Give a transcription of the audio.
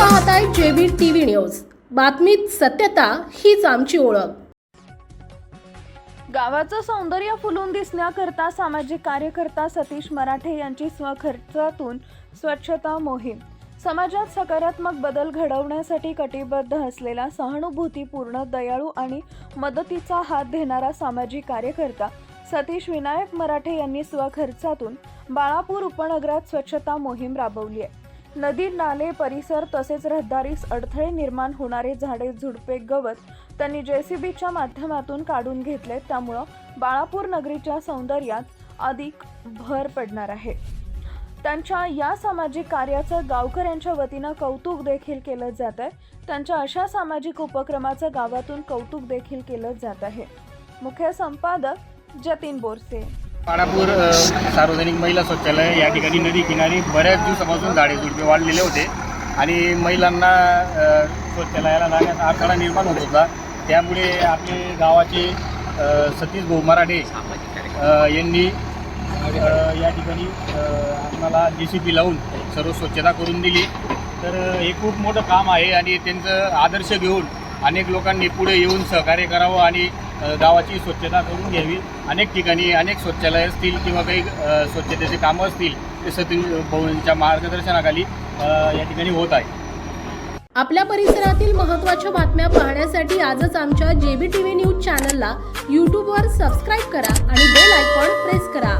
पाहत आहे JB TV news. बातमीत सत्यता हीच आमची ओळख. गावाचं सौंदर्य फुलून दिसण्याकरता सामाजिक कार्यकर्ता सतीश मराठे यांची स्वखर्चातून स्वच्छता मोहीम. समाजात सकारात्मक बदल घडवण्यासाठी कटिबद्ध असलेला सहानुभूतीपूर्ण दयाळू आणि मदतीचा हात देणारा सामाजिक कार्यकर्ता सतीश विनायक मराठे यांनी स्वखर्चातून बाळापूर उपनगरात स्वच्छता मोहीम राबवली आहे. नदी नाले परिसर तसेच रहदारीस अडथळे निर्माण होणारे झाडे झुडपे गवत त्यांनी जेसीबीच्या माध्यमातून काढून घेतले. त्यामुळं बाळापूर नगरीच्या सौंदर्यात अधिक भर पडणार आहे. त्यांच्या या सामाजिक कार्याचं गावकऱ्यांच्या वतीनं कौतुक देखील केलं जात आहे. त्यांच्या अशा सामाजिक उपक्रमाचं गावातून कौतुक देखील केलं जात आहे. मुख्य संपादक जतीन बोरसे. पाडापूर सार्वजनिक महिला शौचालय या ठिकाणी नदी किनारी बऱ्याच दिवसापासून झाडे झुडपे वाढलेले होते. आणि महिलांना शौचालयाला जाण्याचा अडथळा निर्माण होत होता. त्यामुळे आपले गावाचे सतीश भाऊ मराठे यांनी या ठिकाणी आपणाला आम्हाला जे सी पी लावून सर्व स्वच्छता करून दिली. तर हे खूप मोठं काम आहे आणि त्यांचं आदर्श घेऊन अनेक लोकांनी पुढे येऊन सहकार्य करावं आणि गावाची स्वच्छता करून घ्यावी. अनेक ठिकाणी अनेक शौचालय असतील किंवा काही स्वच्छतेचे कामं असतील ते सतीन भाऊंच्या मार्गदर्शनाखाली या ठिकाणी होत आहे. आपल्या परिसरातील महत्त्वाच्या बातम्या पाहण्यासाठी आजच आमच्या जेबी टीव्ही न्यूज चॅनलला यूट्यूबवर सबस्क्राईब करा आणि बेल आयकॉन प्रेस करा.